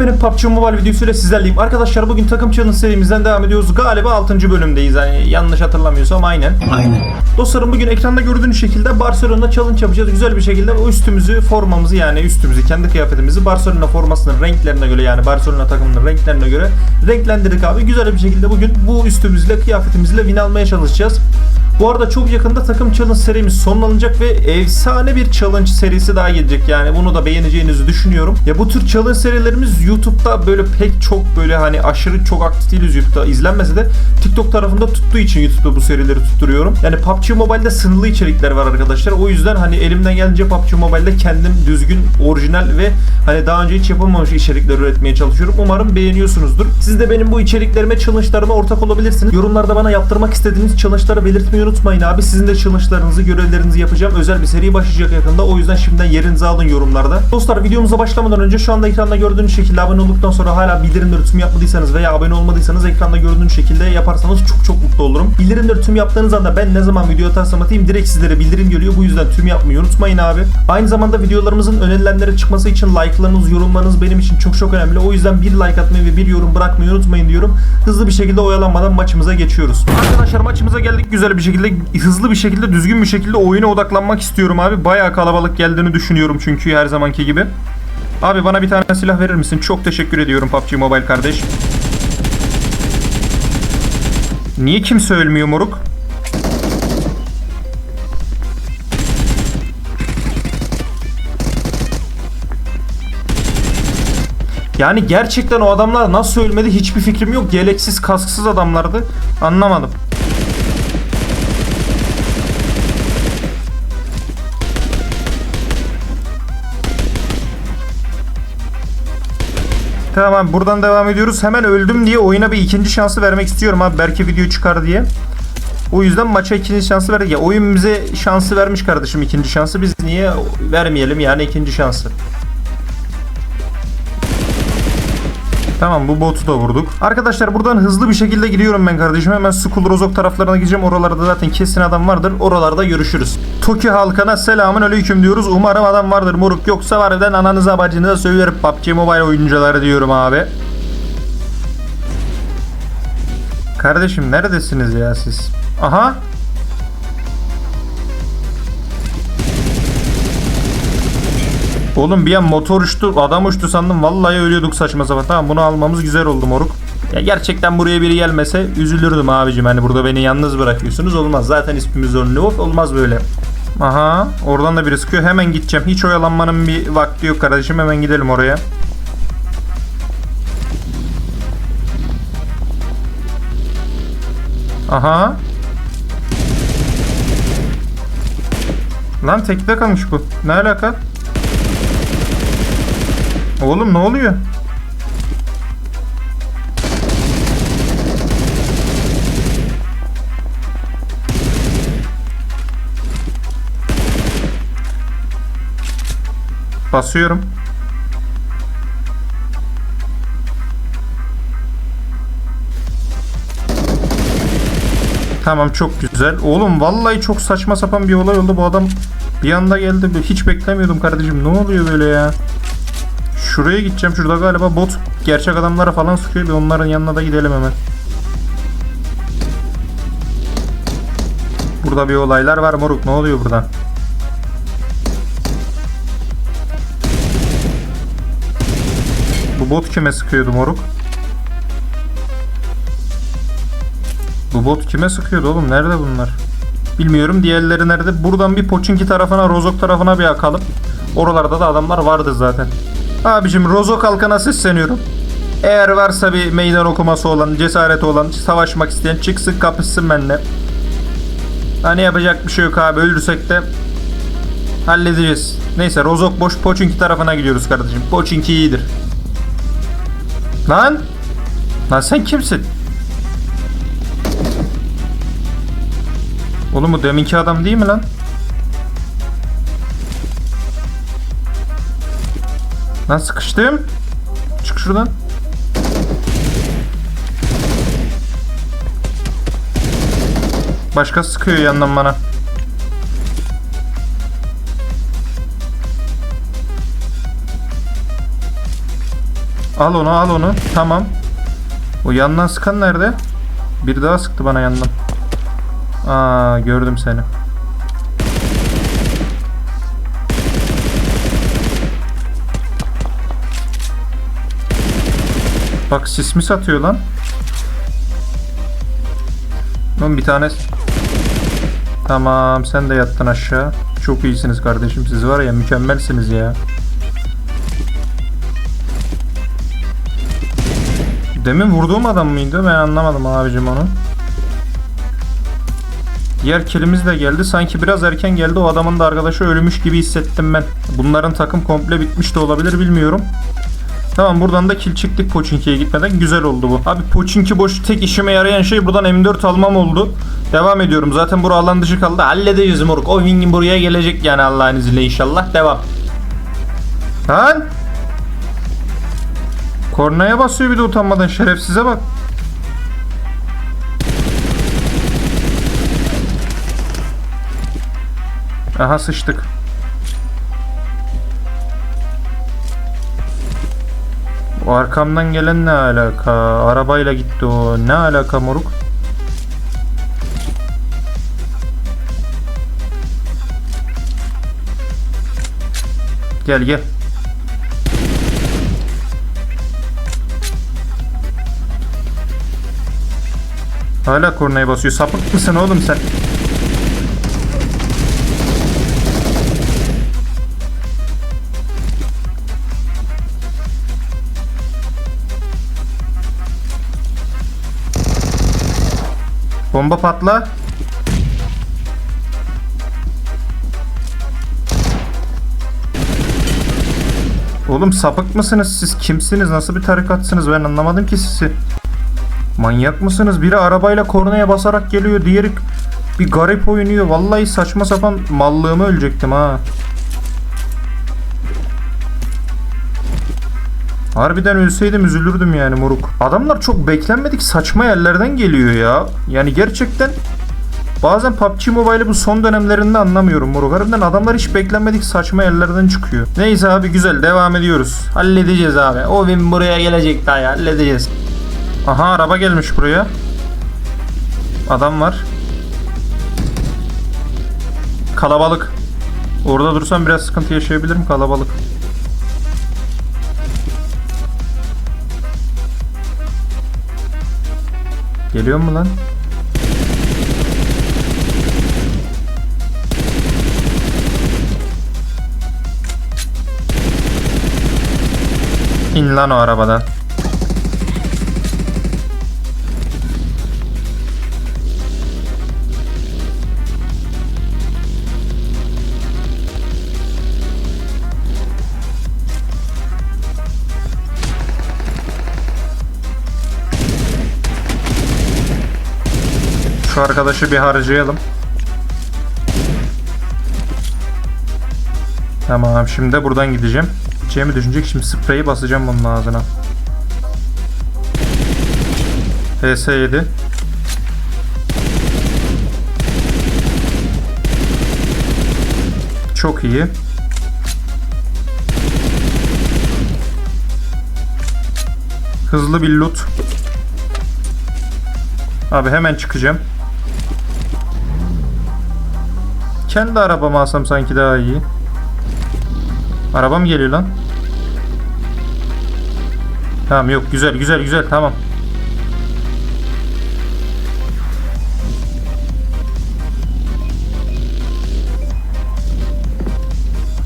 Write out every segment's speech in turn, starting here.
Yepyeni PUBG Mobile videosuyla sizlerleyim. Arkadaşlar bugün takım challenge serimizden devam ediyoruz. Galiba 6. bölümdeyiz. Yani yanlış hatırlamıyorsam aynen. Aynen. Dostlarım bugün ekranda gördüğünüz şekilde Barcelona challenge yapacağız. Güzel bir şekilde o üstümüzü, formamızı yani üstümüzü, kendi kıyafetimizi Barcelona formasının renklerine göre yani Barcelona takımının renklerine göre renklendirdik abi. Güzel bir şekilde bugün bu üstümüzle, kıyafetimizle win almaya çalışacağız. Bu arada çok yakında takım challenge serimiz sonlanacak ve efsane bir challenge serisi daha gelecek yani bunu da beğeneceğinizi düşünüyorum. Ya bu tür challenge serilerimiz YouTube'da böyle pek çok böyle hani aşırı çok aktif değiliz YouTube'da izlenmese de TikTok tarafında tuttuğu için YouTube'da bu serileri tutturuyorum. Yani PUBG Mobile'de sınırlı içerikler var arkadaşlar. O yüzden hani elimden gelince PUBG Mobile'de kendim düzgün, orijinal ve hani daha önce hiç yapılmamış içerikler üretmeye çalışıyorum. Umarım beğeniyorsunuzdur. Siz de benim bu içeriklerime, challenge'larıma ortak olabilirsiniz. Yorumlarda bana yaptırmak istediğiniz challenge'ları belirtmeyi unutmayın abi. Sizin de challenge'larınızı, görevlerinizi yapacağım. Özel bir seri başlayacak yakında. O yüzden şimdiden yerinizi alın yorumlarda. Dostlar videomuza başlamadan önce şu anda ekranda gördüğünüz şekilde abone olduktan sonra hala bildirimleri tüm yapmadıysanız veya abone olmadıysanız ekranda gördüğünüz şekilde yaparsanız çok çok mutlu olurum. Bildirimleri tüm yaptığınız anda ben ne zaman video atarsam atayım direkt sizlere bildirim geliyor. Bu yüzden tüm yapmayı unutmayın abi. Aynı zamanda videolarımızın önerilenlere çıkması için like'larınız, yorumlarınız benim için çok çok önemli. O yüzden bir like atmayı ve bir yorum bırakmayı unutmayın diyorum. Hızlı bir şekilde oyalanmadan maçımıza geçiyoruz. Arkadaşlar maçımıza geldik güzel bir şekilde, hızlı bir şekilde, düzgün bir şekilde oyuna odaklanmak istiyorum abi. Bayağı kalabalık geldiğini düşünüyorum çünkü her zamanki gibi. Abi bana bir tane silah verir misin? Çok teşekkür ediyorum PUBG Mobile kardeş. Niye kimse ölmüyor moruk? Yani gerçekten o adamlar nasıl ölmedi hiçbir fikrim yok. Yeleksiz, kasksız adamlardı. Anlamadım. Tamam buradan devam ediyoruz. Hemen öldüm diye oyuna bir ikinci şansı vermek istiyorum abi. Belki video çıkar diye. O yüzden maça ikinci şansı verdik. Ya oyun bize şansı vermiş kardeşim ikinci şansı. Biz niye vermeyelim yani ikinci şansı. Tamam bu botu da vurduk. Arkadaşlar buradan hızlı bir şekilde gidiyorum ben kardeşim. Hemen Skull Rozok taraflarına gideceğim. Oralarda zaten kesin adam vardır. Oralarda görüşürüz. Tokyo halkına selamın aleyküm diyoruz. Umarım adam vardır moruk. Yoksa harbiden ananıza bacınıza söylerim PUBG Mobile oyuncuları diyorum abi. Kardeşim neredesiniz ya siz? Aha. Oğlum bir an motor uçtu, adam uçtu sandım. Vallahi ölüyorduk saçma sapan. Tamam bunu almamız güzel oldu moruk. Ya gerçekten buraya biri gelmese üzülürdüm abicim. Hani burada beni yalnız bırakıyorsunuz. Olmaz. Zaten ismimiz Only Olmaz böyle. Aha oradan da biri sıkıyor. Hemen gideceğim. Hiç oyalanmanın bir vakti yok kardeşim. Hemen gidelim oraya. Aha. Lan tekte kalmış bu. Ne alaka? Oğlum ne oluyor? Basıyorum. Tamam çok güzel. Oğlum vallahi çok saçma sapan bir olay oldu. Bu adam bir anda geldi. Hiç beklemiyordum kardeşim. Ne oluyor böyle ya? Şuraya gideceğim. Şurada galiba bot gerçek adamlara falan sıkıyor. Bir onların yanına da gidelim hemen. Burada bir olaylar var moruk. Ne oluyor burada? Bu bot kime sıkıyordu moruk? Bu bot kime sıkıyordu oğlum? Nerede bunlar? Bilmiyorum. Diğerleri nerede? Buradan bir Poçinki tarafına, Rozok tarafına bir akalım. Oralarda da adamlar vardı zaten. Abicim Rozok halkına sesleniyorum. Eğer varsa bir meydan okuması olan, cesareti olan, savaşmak isteyen çıksın kapışsın benimle. Hani yapacak bir şey yok abi. Öldürsek de halledeceğiz. Neyse Rozok boş Poçinki tarafına gidiyoruz kardeşim. Poçinki iyidir. Lan! Lan sen kimsin? Oğlum bu deminki adam değil mi lan? Lan sıkıştım. Çık şuradan. Başka sıkıyor yandan bana. Al onu al onu. Tamam. O yandan sıkan nerede? Bir daha sıktı bana yandan. Aa gördüm seni. Bak sis mi satıyor lan? Lan bir tane Tamam sen de yattın aşağı. Çok iyisiniz kardeşim. Siz var ya mükemmelsiniz ya. Demin vurduğum adam mıydı? Ben anlamadım abicim onu. Diğer kilimiz de geldi. Sanki biraz erken geldi. O adamın da arkadaşı ölmüş gibi hissettim ben. Bunların takım komple bitmiş de olabilir bilmiyorum. Tamam buradan da kill çıktık Pochinki'ye gitmeden. Güzel oldu bu. Abi Pochinki boş tek işime yarayan şey buradan M4 almam oldu. Devam ediyorum. Zaten bura alan dışı kaldı. Halledeceğiz moruk. O wing'in buraya gelecek yani Allah'ın izniyle inşallah. Devam. Lan! Kornaya basıyor bir de utanmadan şerefsize bak. Aha sıçtık. Arkamdan gelen ne alaka? Arabayla gitti o. Ne alaka moruk? Gel gel. Hala kornaya basıyor. Sapık mısın oğlum sen? Bomba patla. Oğlum sapık mısınız siz? Kimsiniz? Nasıl bir tarikatsınız? Ben anlamadım ki sizi. Manyak mısınız? Biri arabayla kornaya basarak geliyor. Diğeri bir garip oynuyor. Vallahi saçma sapan mallığımı ölecektim ha. Harbiden ölseydim üzülürdüm yani moruk. Adamlar çok beklenmedik saçma yerlerden geliyor ya. Yani gerçekten bazen PUBG Mobile'ı bu son dönemlerinde anlamıyorum moruk. Harbiden adamlar hiç beklenmedik saçma yerlerden çıkıyor. Neyse abi güzel devam ediyoruz. Halledeceğiz abi. O win buraya gelecek daha ya halledeceğiz. Aha araba gelmiş buraya. Adam var. Kalabalık. Orada dursam biraz sıkıntı yaşayabilirim kalabalık. Geliyor mu lan? İn lan o arabadan. Arkadaşı bir harcayalım. Tamam şimdi buradan gideceğim. Gideceğimi düşünecek şimdi spreyi basacağım bunun ağzına. PS7 Çok iyi. Hızlı bir loot. Abi hemen çıkacağım. Kendi arabamı alsam sanki daha iyi. Arabam geliyor lan. Tamam yok güzel güzel güzel tamam.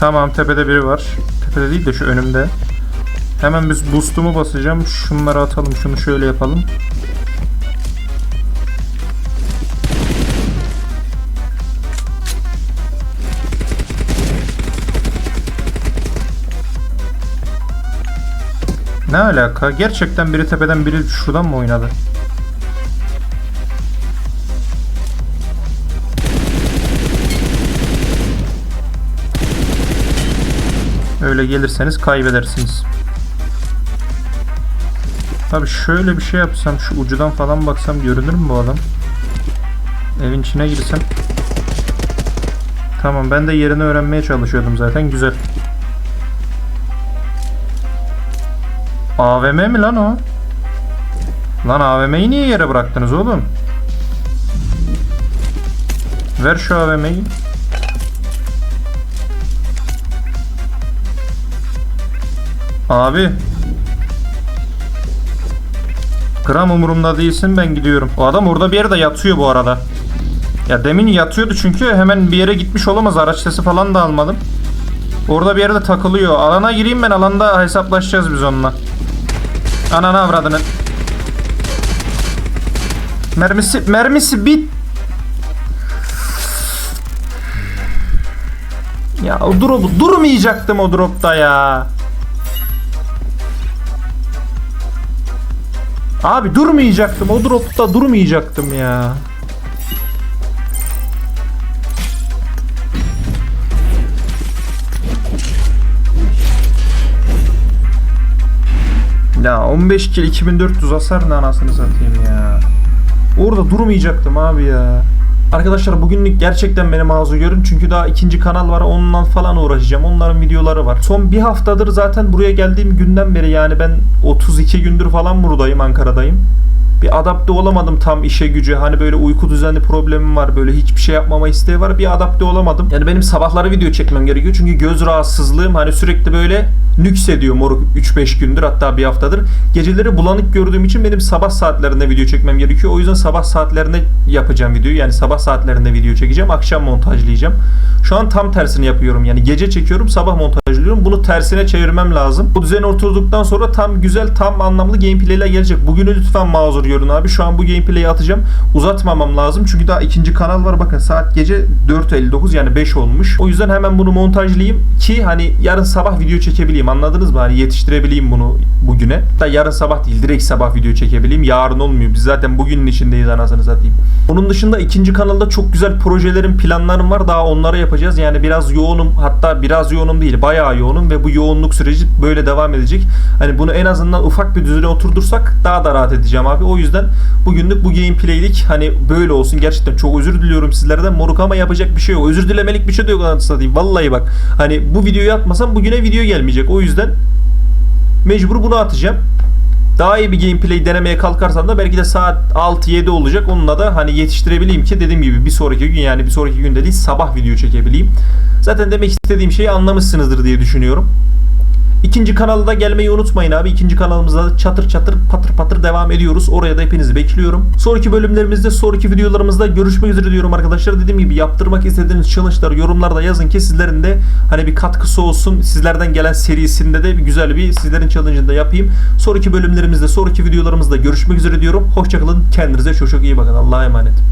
Tamam tepede biri var. Tepede değil de şu önümde. Hemen biz boost'umu basacağım. Şunları atalım. Şunu şöyle yapalım. Ne alaka? Gerçekten biri tepeden biri şuradan mı oynadı? Öyle gelirseniz kaybedersiniz. Abi şöyle bir şey yapsam şu ucudan falan baksam görünür mü bu adam? Evin içine girsem. Tamam ben de yerini öğrenmeye çalışıyordum zaten güzel. AVM mi lan o? Lan AVM'yi niye yere bıraktınız oğlum? Ver şu AVM'yi. Abi. Gram umurumda değilsin ben gidiyorum. O adam orada bir yerde yatıyor bu arada. Ya demin yatıyordu çünkü hemen bir yere gitmiş olamaz. Araç sesi falan da almadım. Orada bir yerde takılıyor. Alana gireyim ben alanda hesaplaşacağız biz onunla. Ananı avradını. Mermisi, mermisi bit. Ya o drop'u durmayacaktım o dropta ya. Abi durmayacaktım. O dropta durmayacaktım ya. Ya 15 kill 2400 hasar ne anasını satayım ya. Orada durmayacaktım abi ya. Arkadaşlar bugünlük gerçekten beni mazur görün çünkü daha ikinci kanal var onunla falan uğraşacağım. Onların videoları var. Son bir haftadır zaten buraya geldiğim günden beri yani ben 32 gündür falan buradayım Ankara'dayım. Bir adapte olamadım tam işe gücü. Hani böyle uyku düzenli problemim var. Böyle hiçbir şey yapmama isteği var. Bir adapte olamadım. Yani benim sabahları video çekmem gerekiyor. Çünkü göz rahatsızlığım hani sürekli böyle nüks ediyor moruk 3-5 gündür hatta bir haftadır. Geceleri bulanık gördüğüm için benim sabah saatlerinde video çekmem gerekiyor. O yüzden sabah saatlerinde yapacağım videoyu. Yani sabah saatlerinde video çekeceğim. Akşam montajlayacağım. Şu an tam tersini yapıyorum. Yani gece çekiyorum, sabah montajlıyorum. Bunu tersine çevirmem lazım. Bu düzene oturduktan sonra tam güzel, tam anlamlı gameplay'ler gelecek. Bugünü lütfen mazur görün abi. Şu an bu gameplay'i atacağım. Uzatmamam lazım. Çünkü daha ikinci kanal var. Bakın saat gece 4.59 yani 5 olmuş. O yüzden hemen bunu montajlayayım ki hani yarın sabah video çekebileyim. Anladınız mı? Hani yetiştirebileyim bunu bugüne. Da yarın sabah değil, direkt sabah video çekebileyim. Yarın olmuyor. Biz zaten bugünün içindeyiz anasını satayım. Onun dışında ikinci kanalda çok güzel projelerim, planlarım var. Daha onları yapacağız. Yani biraz yoğunum. Hatta biraz yoğunum değil. Bayağı yoğunum ve bu yoğunluk süreci böyle devam edecek. Hani bunu en azından ufak bir düzene oturdursak daha da rahat edeceğim abi. O yüzden bugünlük bu gameplay'lik hani böyle olsun. Gerçekten çok özür diliyorum sizlerden. Moruk ama yapacak bir şey yok. Özür dilemelik bir şey de yok anasını satayım. Vallahi bak. Hani bu videoyu atmasam bugüne video gelmeyecek. O yüzden mecbur bunu atacağım. Daha iyi bir gameplay denemeye kalkarsam da belki de saat 6-7 olacak. Onunla da hani yetiştirebileyim ki dediğim gibi bir sonraki gün yani bir sonraki gün değil sabah video çekebileyim. Zaten demek istediğim şeyi anlamışsınızdır diye düşünüyorum. İkinci kanalda gelmeyi unutmayın abi. İkinci kanalımızda da çatır çatır patır patır devam ediyoruz. Oraya da hepinizi bekliyorum. Sonraki bölümlerimizde, sonraki videolarımızda görüşmek üzere diyorum arkadaşlar. Dediğim gibi yaptırmak istediğiniz challenge'ları yorumlarda yazın ki sizlerin de hani bir katkısı olsun. Sizlerden gelen serisinde de bir güzel bir sizlerin challenge'ını da yapayım. Sonraki bölümlerimizde, sonraki videolarımızda görüşmek üzere diyorum. Hoşçakalın. Kendinize çok çok iyi bakın. Allah'a emanet.